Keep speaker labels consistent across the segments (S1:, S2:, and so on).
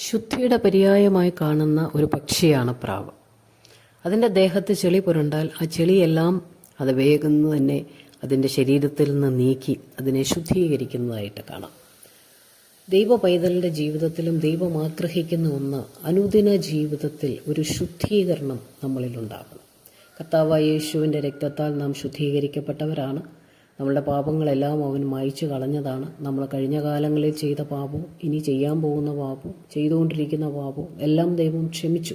S1: ശുദ്ധിയുടെ പര്യായമായി കാണുന്ന ഒരു പക്ഷിയാണ് പ്രാവ്. അതിന്റെ ദേഹത്ത് ചെളി പുരണ്ടാൽ ആ ചെളിയെല്ലാം അത് വേഗം തന്നെ അതിന്റെ ശരീരത്തിൽ നിന്ന് നീക്കി അതിനെ ശുദ്ധീകരിക്കുന്നതായിട്ട് കാണാം. ദൈവ പൈതലിന്റെ ജീവിതത്തിലും ദൈവം ആഗ്രഹിക്കുന്ന ഒന്ന് അനുദിന ജീവിതത്തിൽ ഒരു ശുദ്ധീകരണം നമ്മളിലുണ്ടാകണം. കർത്താവായ യേശുവിന്റെ രക്തത്താൽ നാം ശുദ്ധീകരിക്കപ്പെട്ടവരാണ്. നമ്മളുടെ പാപങ്ങളെല്ലാം അവൻ മായ്ച്ചു കളഞ്ഞതാണ്. നമ്മൾ കഴിഞ്ഞ കാലങ്ങളിൽ ചെയ്ത പാപവും ഇനി ചെയ്യാൻ പോകുന്ന പാപവും ചെയ്തുകൊണ്ടിരിക്കുന്ന പാപവും എല്ലാം ദൈവം ക്ഷമിച്ചു.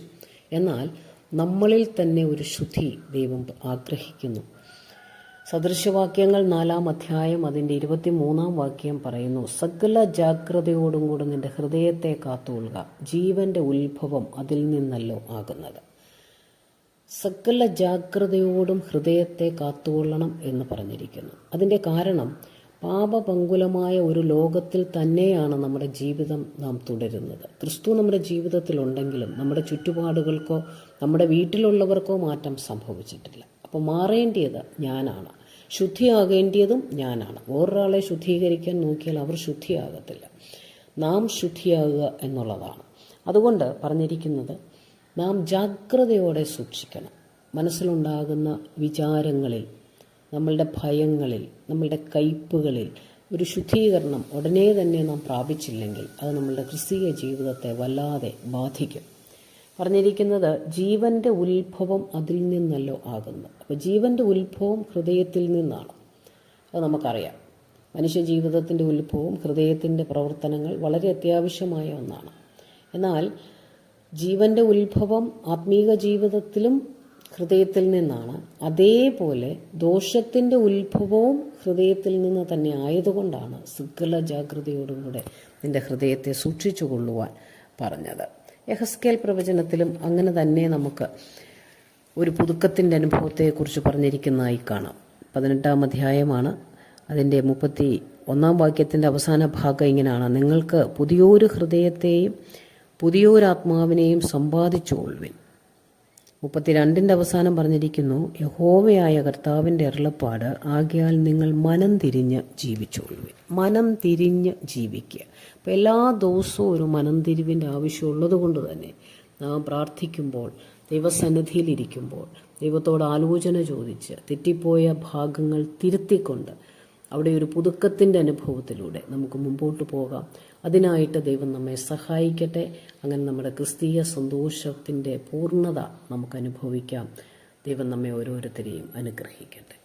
S1: എന്നാൽ നമ്മളിൽ തന്നെ ഒരു ശുദ്ധി ദൈവം ആഗ്രഹിക്കുന്നു. സദൃശവാക്യങ്ങൾ നാലാം അധ്യായം അതിന്റെ ഇരുപത്തി മൂന്നാം വാക്യം പറയുന്നു സകല ജാഗ്രതയോടും കൂടെ നിന്റെ ഹൃദയത്തെ കാത്തുകൊള്ളുക. ജീവന്റെ ഉത്ഭവം അതിൽ നിന്നല്ലോ ആകുന്നത്. സകല ജാഗ്രതയോടും ഹൃദയത്തെ കാത്തുകൊള്ളണം എന്ന് പറഞ്ഞിരിക്കുന്നു. അതിന്റെ കാരണം പാപപങ്കുലമായ ഒരു ലോകത്തിൽ തന്നെയാണ് നമ്മുടെ ജീവിതം നാം തുടരുന്നത്. ക്രിസ്തു നമ്മുടെ ജീവിതത്തിലുണ്ടെങ്കിലും നമ്മുടെ ചുറ്റുപാടുകൾക്കോ നമ്മുടെ വീട്ടിലുള്ളവർക്കോ മാറ്റം സംഭവിച്ചിട്ടില്ല. അപ്പോൾ മാറേണ്ടിയത് ഞാനാണ്. ശുദ്ധിയാകേണ്ടിയതും ഞാനാണ്. വേറൊരാളെ ശുദ്ധീകരിക്കാൻ നോക്കിയാൽ അവർ ശുദ്ധിയാകത്തില്ല. നാം ശുദ്ധിയാകുക എന്നുള്ളതാണ്. അതുകൊണ്ട് പറഞ്ഞിരിക്കുന്നത് നാം ജാഗ്രതയോടെ സൂക്ഷിക്കണം. മനസ്സിലുണ്ടാകുന്ന വിചാരങ്ങളിൽ നമ്മളുടെ ഭയങ്ങളിൽ നമ്മളുടെ കയ്പുകളിൽ ഒരു ശുദ്ധീകരണം ഉടനെ തന്നെ നാം പ്രാപിച്ചില്ലെങ്കിൽ അത് നമ്മളുടെ ക്രിസ്തീയ ജീവിതത്തെ വല്ലാതെ ബാധിക്കും. പറഞ്ഞിരിക്കുന്നത് ജീവന്റെ ഉത്ഭവം അതിൽ നിന്നല്ലോ ആകുന്നു. അപ്പോൾ ജീവന്റെ ഉത്ഭവം ഹൃദയത്തിൽ നിന്നാണ്. അത് നമുക്കറിയാം. മനുഷ്യ ജീവിതത്തിന്റെ ഉത്ഭവം ഹൃദയത്തിന്റെ പ്രവർത്തനങ്ങൾ വളരെ അത്യാവശ്യമായ ഒന്നാണ്. എന്നാൽ ജീവന്റെ ഉത്ഭവം ആത്മീക ജീവിതത്തിലും ഹൃദയത്തിൽ നിന്നാണ്. അതേപോലെ ദോഷത്തിന്റെ ഉത്ഭവവും ഹൃദയത്തിൽ നിന്ന് തന്നെ ആയതുകൊണ്ടാണ് സകല ജാഗ്രതയോടും കൂടെ നിന്റെ ഹൃദയത്തെ സൂക്ഷിച്ചു കൊള്ളുവാൻ പറഞ്ഞത്. യഹസ്കേൽ പ്രവചനത്തിലും അങ്ങനെ തന്നെ നമുക്ക് ഒരു പുതുക്കത്തിന്റെ അനുഭവത്തെക്കുറിച്ച് പറഞ്ഞിരിക്കുന്നതായി കാണാം. പതിനെട്ടാം അധ്യായമാണ്. അതിന്റെ മുപ്പത്തി ഒന്നാം വാക്യത്തിന്റെ അവസാന ഭാഗം ഇങ്ങനെയാണ്. നിങ്ങൾക്ക് പുതിയൊരു ഹൃദയത്തെയും പുതിയൊരു ആത്മാവിനെയും സമ്പാദിച്ചുകൊള്ളുവിൻ. മുപ്പത്തിരണ്ടിന്റെ അവസാനം പറഞ്ഞിരിക്കുന്നു യഹോവയായ കർത്താവിന്റെ അരുളപ്പാട് ആകിയാൽ നിങ്ങൾ മനം തിരിഞ്ഞ് ജീവിച്ചോളുവിൻ മനം തിരിഞ്ഞ് ജീവിക്കുക. അപ്പോൾ എല്ലാ ദിവസവും ഒരു മനം തിരിവിന്റെ ആവശ്യമുള്ളത് കൊണ്ട് തന്നെ നാം പ്രാർത്ഥിക്കുമ്പോൾ ദൈവസന്നിധിയിലിരിക്കുമ്പോൾ ദൈവത്തോട് ആലോചന ചോദിച്ച് തെറ്റിപ്പോയ ഭാഗങ്ങൾ തിരുത്തിക്കൊണ്ട് അവിടെ ഒരു പുതുക്കത്തിന്റെ അനുഭവത്തിലൂടെ നമുക്ക് മുമ്പോട്ട് പോകാം. അതിനായിട്ട് ദൈവം നമ്മെ സഹായിക്കട്ടെ. അങ്ങനെ നമ്മുടെ ക്രിസ്തീയ സന്തോഷത്തിന്റെ പൂർണത നമുക്ക് അനുഭവിക്കാം. ദൈവം നമ്മെ ഓരോരുത്തരെയും അനുഗ്രഹിക്കട്ടെ.